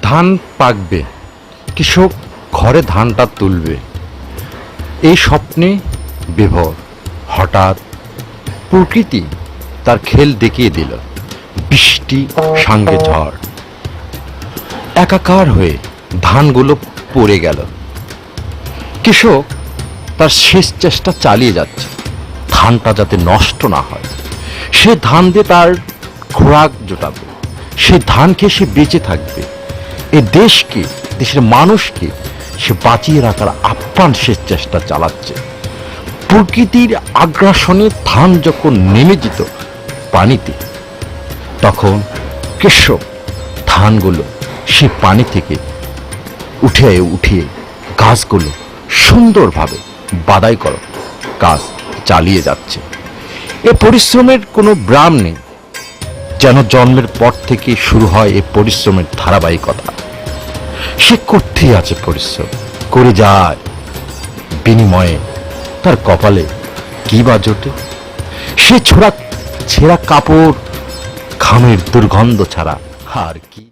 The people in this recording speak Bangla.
ধান পাকবে, কৃষক ঘরে ধানটা তুলবে। এই স্বপ্নে বিভোর, হঠাৎ প্রকৃতি তার খেল দেখিয়ে দিল, বৃষ্টি, সঙ্গে ঝড়। একাকার হয়ে ধানগুলো পড়ে গেল। কৃষক তার শেষ চেষ্টা চালিয়ে যাচ্ছে, ধানটা যাতে নষ্ট না হয়। সে ধান দিয়ে তার খোরাক জোটাবে, সে ধান খেয়ে সে বেঁচে থাকবে। এ দেশকে, দেশের মানুষকে সে বাঁচিয়ে রাখার আপ্রাণ সে চেষ্টা চালাচ্ছে। প্রকৃতির আগ্রাসনে ধান যখন নেমে যেত পানিতে, তখন কৃষক ধানগুলো সে পানি থেকে উঠে, উঠিয়ে গাছগুলো সুন্দরভাবে বাদাই করো কাজ চালিয়ে যাচ্ছে। এ পরিশ্রমের কোনো ব্রাম নেই। যেন জন্মের পর থেকে শুরু হয় এই পরিশ্রমের ধারাবাহিকতা। সে করতেই আছে পরিশ্রম? করে যায়। বিনিময়ে তার কপালে কি বা জোটে? সে ছোড়া ছেঁড়া কাপড়, ঘামের দুর্গন্ধ ছাড়া আর কি?